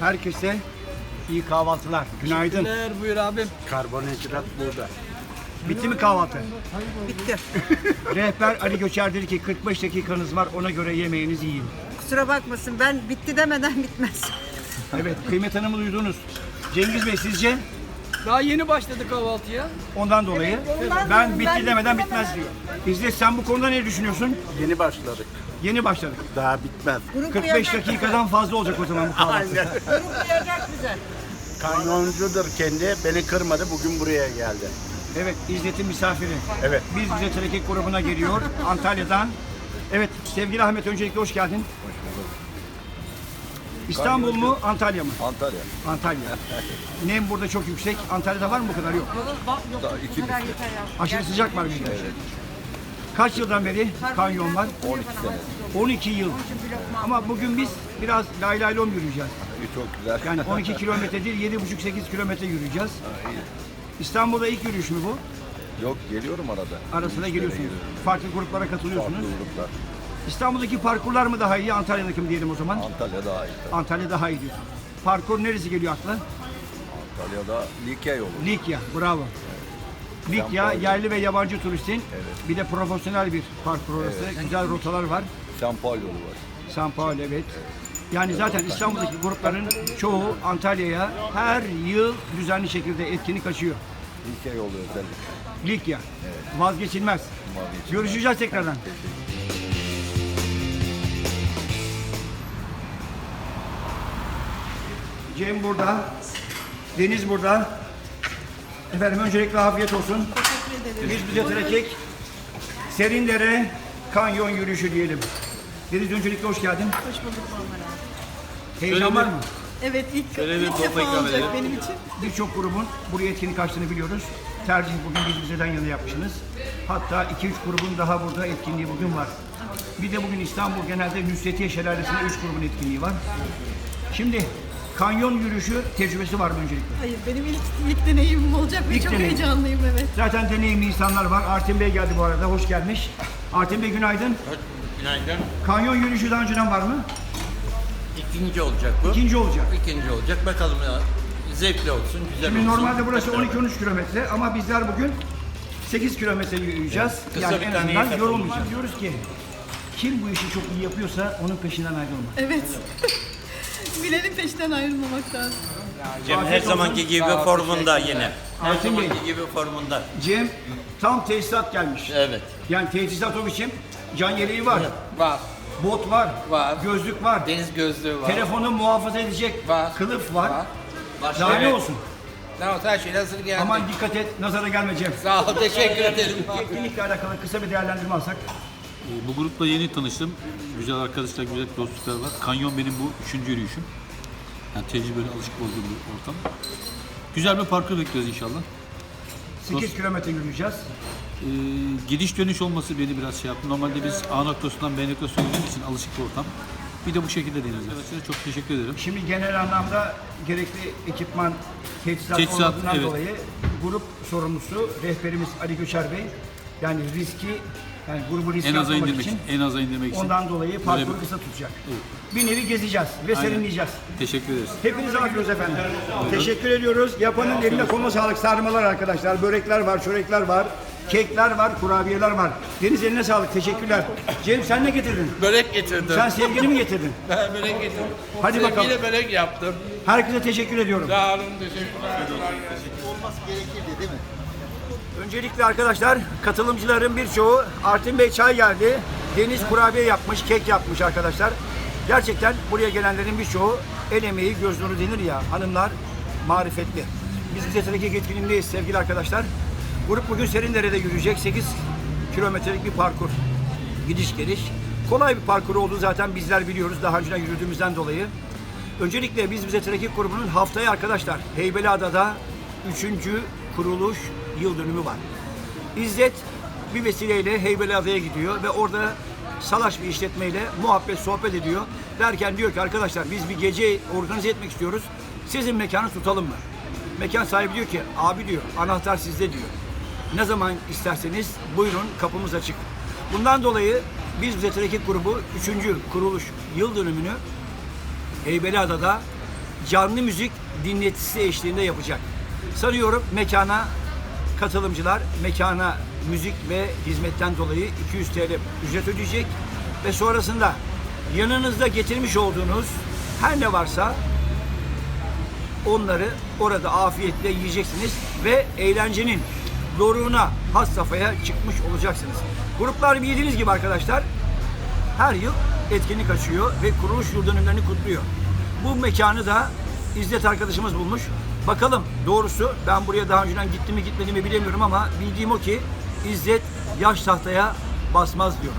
Herkese iyi kahvaltılar. Günaydın. Neler buyur abim. Karbonhidrat burada. Bitti mi kahvaltı? Bitti. Rehber Ali Göçer dedi ki 45 dakikanız var ona göre yemeğinizi yiyin. Kusura bakmasın ben bitti demeden bitmez. Evet Kıymet Hanım'ı duydunuz. Cengiz Bey sizce? Daha yeni başladı kahvaltıya. Ondan dolayı ondan ben dolayı bitti ben demeden bitti bitmez diyor. İzzet sen bu konuda ne düşünüyorsun? Yeni başladık. Yeni başladık. Daha bitmez. 45 dakikadan fazla olacak o zaman bu kahvaltı. Bize. Kanyoncudur kendi. Beni kırmadı. Bugün buraya geldi. Evet İzzet'in misafiri. Evet. Biz bize Telekek grubuna geliyor Antalya'dan. Evet sevgili Ahmet öncelikle hoş geldin. İstanbul mu Antalya mı? Antalya. Antalya. Nem burada çok yüksek. Antalya'da var mı bu kadar yok. Daha iki ya. Aşırı sıcak var bir de. Kaç yıldan beri kanyon var? 12 sene. 12 yıl. Ama bugün biz biraz lay lay lom yürüyeceğiz. Çok güzel. Yani 12 kilometre değil 7,5-8 kilometre yürüyeceğiz. İstanbul'da ilk yürüyüş mü bu? Yok geliyorum arada. Arasına geliyorsunuz. Farklı gruplara katılıyorsunuz. Farklı gruplar. İstanbul'daki parkurlar mı daha iyi, Antalya'daki mi diyelim o zaman? Antalya daha iyi. Antalya daha iyi diyorsun. Parkur neresi geliyor akla? Antalya'da Likya yolu. Likya, bravo. Likya, Paulo. yerli ve yabancı turistin bir de profesyonel bir parkur orası. Güzel rotalar var. San Paul yolu var. San Paulo evet. Yani zaten İstanbul'daki grupların çoğu Antalya'ya her yıl düzenli şekilde etkinlik açıyor. Likya yolu özellikle. Likya. Vazgeçilmez. Vazgeçilmez. Görüşeceğiz tekrardan. Cem burada. Deniz burada. Efendim öncelikle afiyet olsun. Biz bize trekek Serindere kanyon yürüyüşü diyelim. Deniz öncelikle hoş geldin. Hoş bulduk Muammer abi. Heyecan var mı? Evet ilk, ilk defa olacak benim için. Birçok grubun buraya etkinlik açtığını biliyoruz. Tercih bugün biz bizeden yana yapmışsınız. Hatta 2-3 grubun daha burada etkinliği bugün var. Bir de bugün İstanbul genelde Nusretiye Şelalesi'nde 3 grubun etkinliği var. Şimdi kanyon yürüyüşü tecrübesi var mı öncelikle? Hayır benim ilk, ilk deneyimim olacak ve İlk çok deneyim. heyecanlıyım evet. Zaten deneyimli insanlar var. Artin Bey geldi bu arada. Hoş gelmiş. Artin Bey günaydın. Günaydın. Kanyon yürüyüşü daha önceden var mı? İkinci olacak bu. İkinci olacak. İkinci olacak. Bakalım ya. Zevkli olsun, güzel Şimdi olsun. normalde burası Hep beraber. 12-13 kilometre ama bizler bugün 8 kilometre yürüyeceğiz. Kısa yani bir en tane azından yorulmayacağız. Diyoruz ki kim bu işi çok iyi yapıyorsa onun peşinden ayrılma. Evet. Bilenin peşinden ayrılmamak lazım. Cem her zamanki gibi formunda yine. Her Bey. zamanki gibi formunda. Cem tam tesisat gelmiş. Evet. Yani tesisat o biçim can yeleği var, Var. bot var, Var. gözlük var, Deniz gözlüğü var. telefonu muhafaza edecek Var. kılıf var. Var. Daha ne Evet. olsun? Ne oldu her şey hazır geldi. Aman dikkat et, nazara gelme Cem. Sağ ol teşekkür ederim. Etkinlikle alakalı kısa bir değerlendirme alsak. Ee, Bu grupla yeni tanıştım. Güzel arkadaşlar, güzel dostluklar var. Kanyon benim bu üçüncü yürüyüşüm. Yani tecrübeli, alışık olduğum bir ortam. Güzel bir parkur bekliyoruz inşallah. 8 kilometre yürüyeceğiz. Ee, gidiş dönüş olması beni biraz şey yaptı. Normalde biz A noktasından B noktasına yürüdüğümüz için alışık bir ortam. Bir de bu şekilde deniyoruz. Evet, çok teşekkür ederim. Şimdi genel anlamda gerekli ekipman, teçhizat, Teçhizat, olmadığından evet. dolayı grup sorumlusu rehberimiz Ali Göçer Bey yani riski yani grubu riske En aza atmamak indirmek için. En aza indirmek için. ondan dolayı parkuru kısa tutacak. Bir nevi gezeceğiz ve Aynen. serinleyeceğiz. Teşekkür ederiz. Hepinize afiyet efendim. Teşekkür ediyoruz. Yapanın eline koluna sağlık. Sarmalar arkadaşlar. Börekler var, çörekler var. Kekler var, kurabiyeler var. Deniz eline sağlık. Teşekkürler. Cem sen ne getirdin? Börek getirdim. Sen sevgini mi getirdin? Ben börek getirdim. Hadi bakalım. Sevgiyle börek yaptım. Herkese teşekkür ediyorum. Sağ olun teşekkürler. Öncelikle arkadaşlar katılımcıların birçoğu Artin Bey çay geldi. Deniz kurabiye yapmış, kek yapmış arkadaşlar. Gerçekten buraya gelenlerin birçoğu el emeği, göz nuru denir ya hanımlar marifetli. Biz bize Trekek etkinliğindeyiz sevgili arkadaşlar. Grup bugün Serindere'de yürüyecek. 8 kilometrelik bir parkur. Gidiş geliş. Kolay bir parkur olduğu zaten bizler biliyoruz daha önceden yürüdüğümüzden dolayı. Öncelikle biz bize Trekik grubunun haftaya arkadaşlar Heybeliada'da 3. kuruluş yıl dönümü var. İzzet bir vesileyle Heybeliada'ya gidiyor ve orada salaş bir işletmeyle muhabbet sohbet ediyor. Derken diyor ki arkadaşlar biz bir gece organize etmek istiyoruz. Sizin mekanı tutalım mı? Mekan sahibi diyor ki abi diyor anahtar sizde diyor. Ne zaman isterseniz buyurun kapımız açık. Bundan dolayı Biz Bize Trekik grubu 3. kuruluş yıl dönümünü Heybeliada'da canlı müzik dinletisi eşliğinde yapacak. Sanıyorum mekana katılımcılar mekana müzik ve hizmetten dolayı 200 TL ücret ödeyecek ve sonrasında yanınızda getirmiş olduğunuz her ne varsa onları orada afiyetle yiyeceksiniz ve eğlencenin doruğuna has safhaya çıkmış olacaksınız. Gruplar bildiğiniz gibi arkadaşlar her yıl etkinlik açıyor ve kuruluş yıl dönümlerini kutluyor. Bu mekanı da İzzet arkadaşımız bulmuş. Bakalım doğrusu ben buraya daha önceden gitti mi gitmedi mi bilemiyorum ama bildiğim o ki İzzet yaş tahtaya basmaz diyor.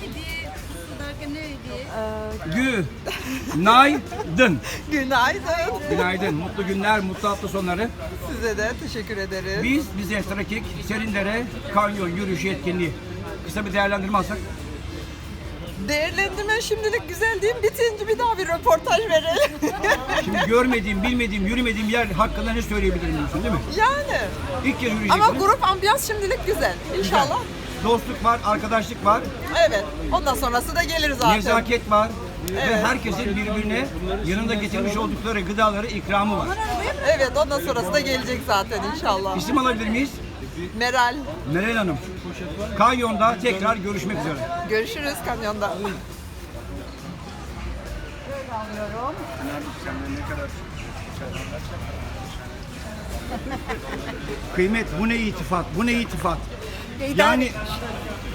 Hediye? Günaydın. Günaydın. Günaydın. Mutlu günler, mutlu hafta sonları. Size de teşekkür ederim. Biz bize Trakik Serindere Kanyon Yürüyüşü etkinliği. Kısa bir değerlendirme alsak. Değerlendirme şimdilik güzel değil? Bitince bir daha bir röportaj verelim. Şimdi görmediğim, bilmediğim, yürümediğim yer hakkında ne söyleyebilirim diyorsun değil mi? yani. İlk kez yürüyeceksiniz. Ama grup ambiyans şimdilik güzel. İnşallah. Dostluk var, arkadaşlık var, Evet. Ondan sonrası da gelir zaten. nezaket var. Ve herkesin birbirine yanında getirmiş oldukları gıdaları ikramı var. Evet ondan sonrası da gelecek zaten inşallah. İsim alabilir miyiz? Meral. Meral Hanım. Kanyon'da tekrar görüşmek üzere. Görüşürüz kamyonda. Kıymet bu ne itifat, bu ne itifat. Yani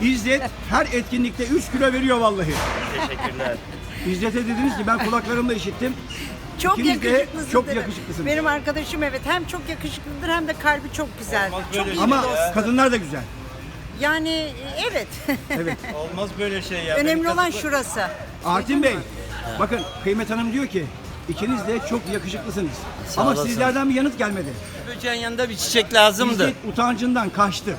İzzet her etkinlikte 3 kilo veriyor vallahi. Teşekkürler. İzzet'e dediniz ki ben kulaklarımla işittim. Çok İkiniz de yakışıklısınız. çok dedi. yakışıklısınız. Benim arkadaşım evet hem çok yakışıklıdır hem de kalbi çok güzel. Çok iyi Ama dost. kadınlar da güzel. Yani evet. Evet. Olmaz böyle şey ya. Önemli olan şurası. Artin Bey, bakın Kıymet Hanım diyor ki ikiniz de çok yakışıklısınız. Ama olasın. sizlerden bir yanıt gelmedi. Böceğin yanında bir çiçek lazımdı. İzzet utancından kaçtı.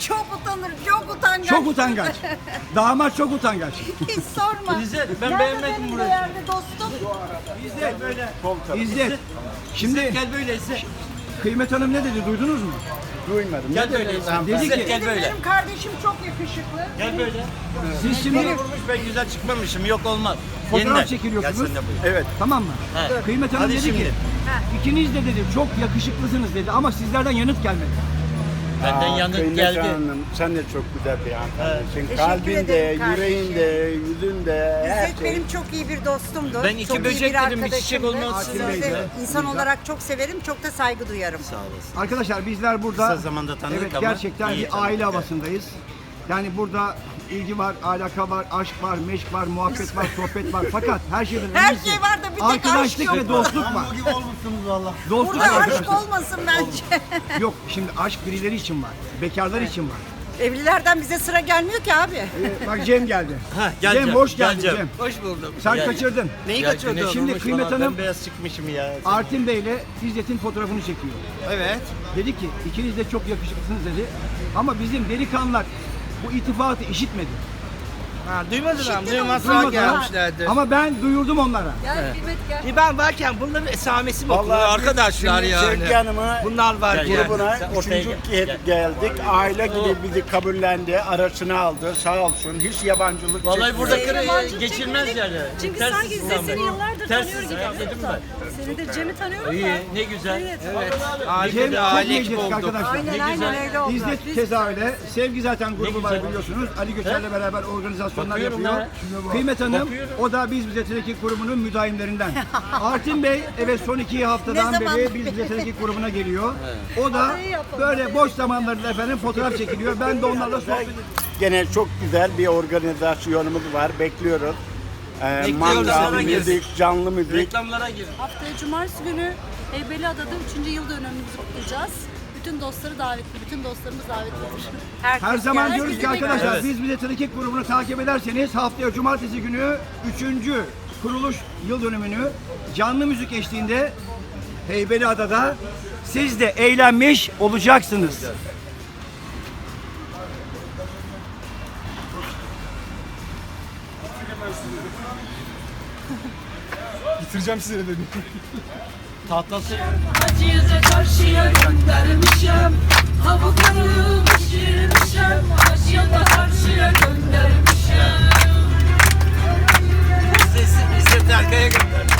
Çok utanır, çok utangaç. Çok utangaç. Damat çok utangaç. Hiç sorma. İzzet, ben Nerede beğenmedim benim burayı. değerli dostum? İzzet, İzzet. Şimdi Gel böyleyse. Kıymet Hanım ne dedi duydunuz mu? Duymadım. Gel böyleyse. Dedi ki- gel böyle. Benim kardeşim çok yakışıklı. Gel böyle. Siz şimdi Vurmuş ben güzel çıkmamışım. Yok olmaz. fotoğraf çekiliyorsunuz. Gel sen de buyur. Evet. Tamam mı? He. Kıymet Hanım Hadi dedi şimdi. ki ikiniz de dedi çok yakışıklısınız dedi ama sizlerden yanıt gelmedi. Benden Aa, yanıt Kıymet geldi. Hanım, sen de çok güzel bir hanımefendisin. Teşekkür Kalbinde, ederim kardeşim. yüreğinde, yüzünde, her İzzet şey. benim çok iyi bir dostumdu. Ben iki çok iyi böcek dedim, bir arkadaşımdı. çiçek olmaz Sizi de İnsan olarak çok severim, çok da saygı duyarım. Sağ olasın. Arkadaşlar bizler burada Kısa zamanda tanıdık evet, ama gerçekten iyi bir tanıdık, aile evet. havasındayız. Yani burada ilgi var, alaka var, aşk var, meşk var, muhabbet var, sohbet var. Fakat her şeyden Her önemlisi şey var da bir tek arkadaşlık aşk ve yok. dostluk var. gibi olmuşsunuz valla. Dostluk Burada var aşk arkadaşlar. olmasın bence. Yok şimdi aşk birileri için var. Bekarlar için var. Evlilerden bize sıra gelmiyor ki abi. Ee, bak Cem geldi. Ha, gel Cem, Cem, hoş gel geldin Cem. Cem. Hoş buldum. Sen Gel. kaçırdın. Neyi Ya, kaçırdın? Şimdi Kıymet Hanım beyaz çıkmışım ya. Artin Bey ile İzzet'in fotoğrafını çekiyor. Evet. Dedi ki ikiniz de çok yakışıklısınız dedi. Ama bizim delikanlılar bu itifatı işitmedi. Ha, duymadılar mı? Duymazlığa Duymadılar. gelmişlerdi. Ama ben duyurdum onlara. Gel Kıymet gel. E ben varken bunların esamesi mi Vallahi okunuyor biz arkadaşlar şimdi yani? Sevgi Hanım'ı Bunlar varken. Gel, grubuna Sen ortaya üçüncü gel, kez gel. geldik. Aile gibi bizi kabullendi, arasına aldı. Sağ olsun. Hiç yabancılık Vallahi çekmedi. burada kırı Yabancı geçilmez çekmedik. yani. Çünkü Ters sanki İstanbul. seni yıllardır Ters tanıyor gibi. İstanbul dedim ben. Seni de Cem'i tanıyorum İyi, da. ne güzel. Evet. Aile Cem de çok aile gibi yiyecek olduk. arkadaşlar. Aynen Ne aynen güzel. öyle oldu. İzzet keza öyle. Sevgi zaten grubu var biliyorsunuz. Ali Göçer'le beraber organizasyonlar Bakıyorum yapıyor. ya. Kıymet Hanım Bakıyorum. o da Biz Bize Trekik grubunun müdahimlerinden. Artin Bey evet son iki haftadan Ne zaman beri Biz Bize Trekik grubuna geliyor. O da yapalım. böyle boş zamanlarında efendim fotoğraf çekiliyor. Ben de onlarla sohbet ediyorum. Gene çok güzel bir organizasyonumuz var. Bekliyoruz. Ee, Bekliyoruz, mangal, gelsin. müzik, canlı müzik. Reklamlara gir. Haftaya cumartesi günü Heybeliada'da 3. yıl dönümümüzü kutlayacağız. Bütün dostları davetli, bütün dostlarımız davetlidir. Herkes Her zaman gelsin. diyoruz ki arkadaşlar biz Bize Trekik grubunu takip ederseniz haftaya cumartesi günü 3. kuruluş yıl dönümünü canlı müzik eşliğinde Heybeliada'da siz de eğlenmiş olacaksınız tahtası. Hacıya karşıya göndermişim. Kabuklarımı pişirmişim. Hacıya da karşıya göndermişim. Bizi, bizi terkaya göndermişim.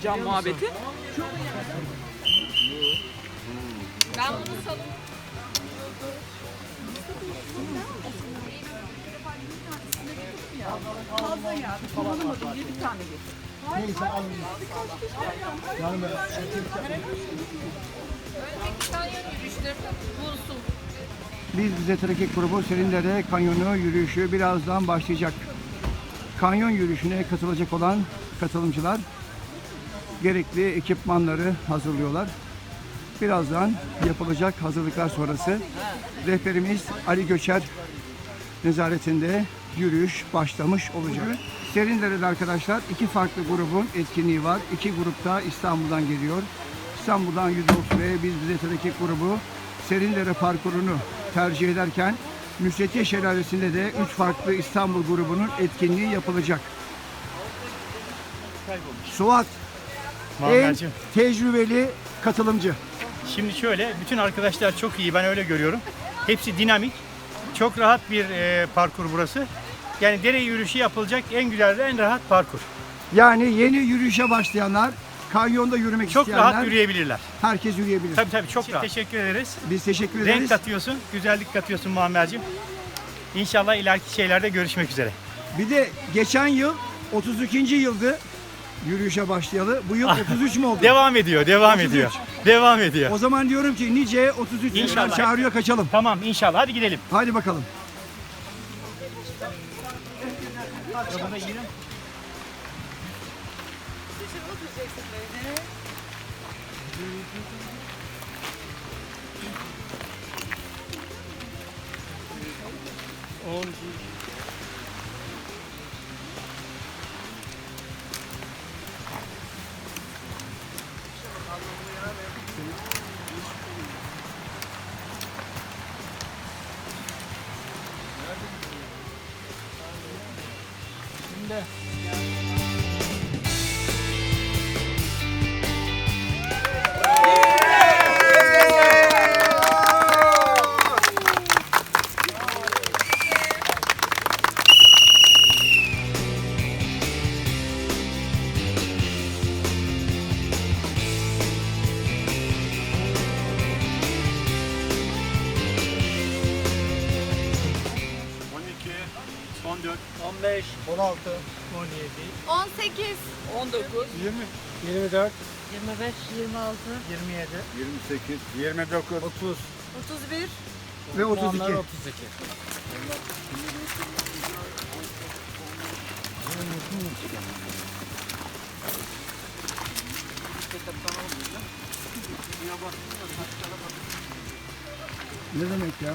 Bunu yapacağım muhabbeti? Ben bunu salıyorum. Önceki kanyon yürüyüşlerinde bulsun. Biz bize Trekik grubu Serindere Kanyonu yürüyüşü birazdan başlayacak. Kanyon yürüyüşüne katılacak olan katılımcılar gerekli ekipmanları hazırlıyorlar. Birazdan yapılacak hazırlıklar sonrası rehberimiz Ali Göçer nezaretinde yürüyüş başlamış olacak. Serindere'de arkadaşlar iki farklı grubun etkinliği var. İki grupta İstanbul'dan geliyor. İstanbul'dan Yüzoluk ve Biz Bize Trekik grubu Serindere parkurunu tercih ederken Nusretiye Şelalesi'nde de üç farklı İstanbul grubunun etkinliği yapılacak. Suat en Muammerciğim. tecrübeli katılımcı. Şimdi şöyle, bütün arkadaşlar çok iyi, ben öyle görüyorum. Hepsi dinamik, çok rahat bir e, parkur burası. Yani dere yürüyüşü yapılacak en güzel ve en rahat parkur. Yani yeni yürüyüşe başlayanlar, kanyonda yürümek Çok isteyenler rahat yürüyebilirler. herkes yürüyebilir. Tabii tabii çok rahat. Teşekkür ederiz. Biz teşekkür Renk ederiz. katıyorsun, güzellik katıyorsun Muammerciğim. İnşallah ileriki şeylerde görüşmek üzere. Bir de geçen yıl 32. yıldı yürüyüşe başlayalı. Bu yıl 33 mü oldu? Devam ediyor, devam 33. ediyor. Devam ediyor. O zaman diyorum ki nice 33 İnşallah. Çağırıyor kaçalım. Tamam inşallah, hadi gidelim. Hadi bakalım. Beş, 19. 24, 25, 26, 27, 28, 29, 30. 31. Ve 32. 32. Ne demek ya?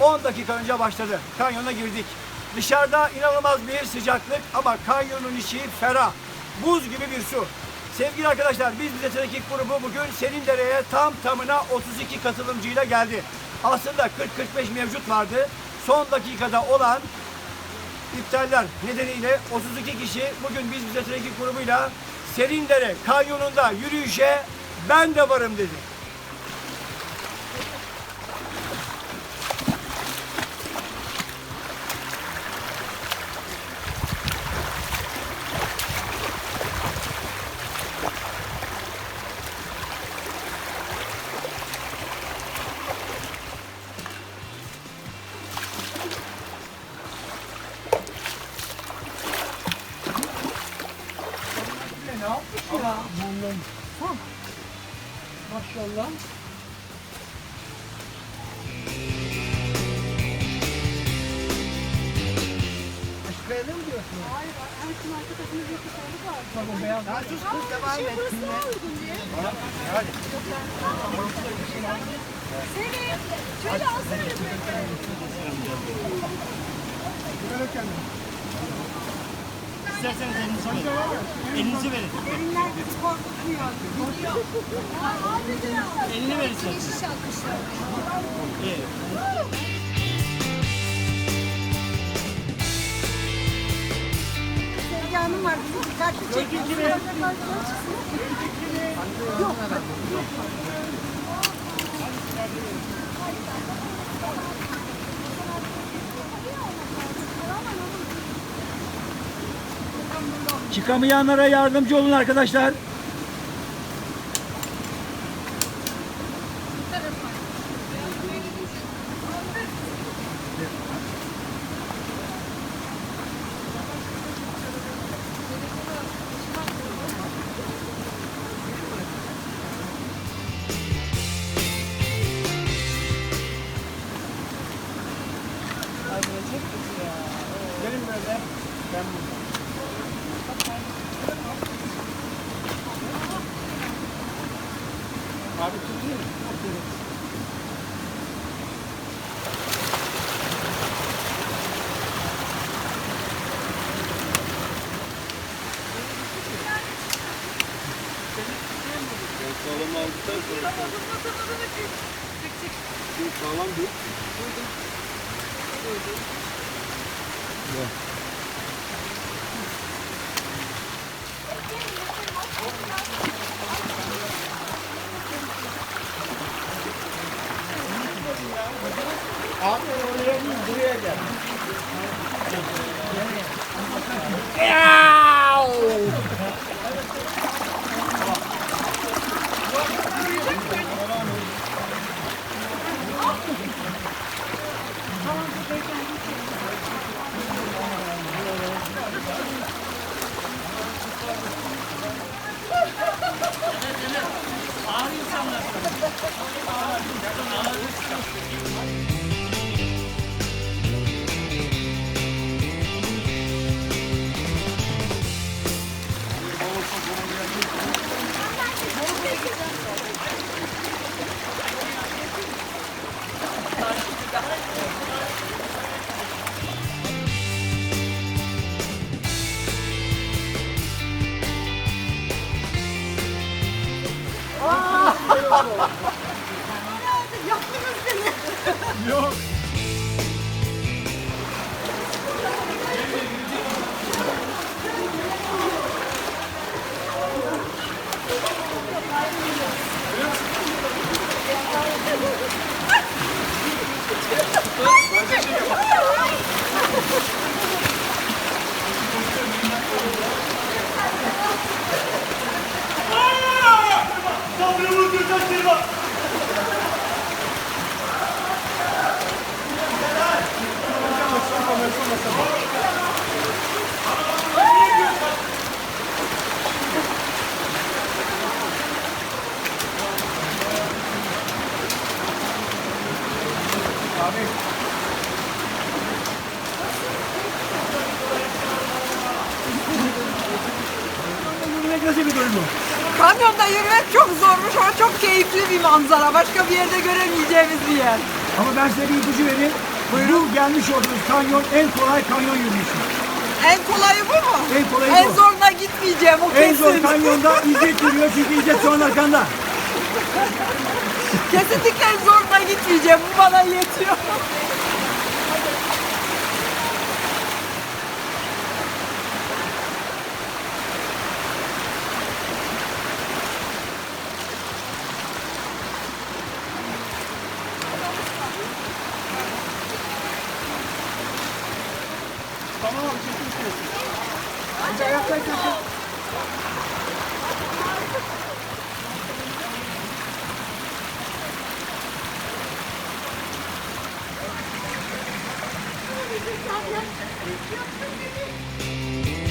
10 dakika önce başladı. Kanyona girdik. Dışarıda inanılmaz bir sıcaklık ama kanyonun içi ferah. Buz gibi bir su. Sevgili arkadaşlar biz bize Trekik grubu bugün Serindere'ye tam tamına 32 katılımcıyla geldi. Aslında 40-45 mevcut vardı. Son dakikada olan iptaller nedeniyle 32 kişi bugün biz bize Trekik grubuyla Serindere kanyonunda yürüyüşe ben de varım dedi. Şey burası daha uygun diye. İsterseniz elinizi verin. Elinizi verin. Elini verin. İyi. Hanım var. Bizi dikkatli çekiyor. Çıkamayanlara yardımcı olun arkadaşlar. Gelin böyle. Ben Abi tutayım mı? Abi ほ。を見守っていれば manzara. Başka bir yerde göremeyeceğimiz bir yer. Ama ben size bir ipucu vereyim. Bu gelmiş olduğunuz kanyon en kolay kanyon yürüyüşü. En kolayı bu mu? En kolayı En bu. zoruna gitmeyeceğim o En kesin. zor kanyonda İzzet yürüyor çünkü İzzet şu an arkanda. Kesinlikle en zoruna gitmeyeceğim. Bu bana yetiyor. Yaptım dedi.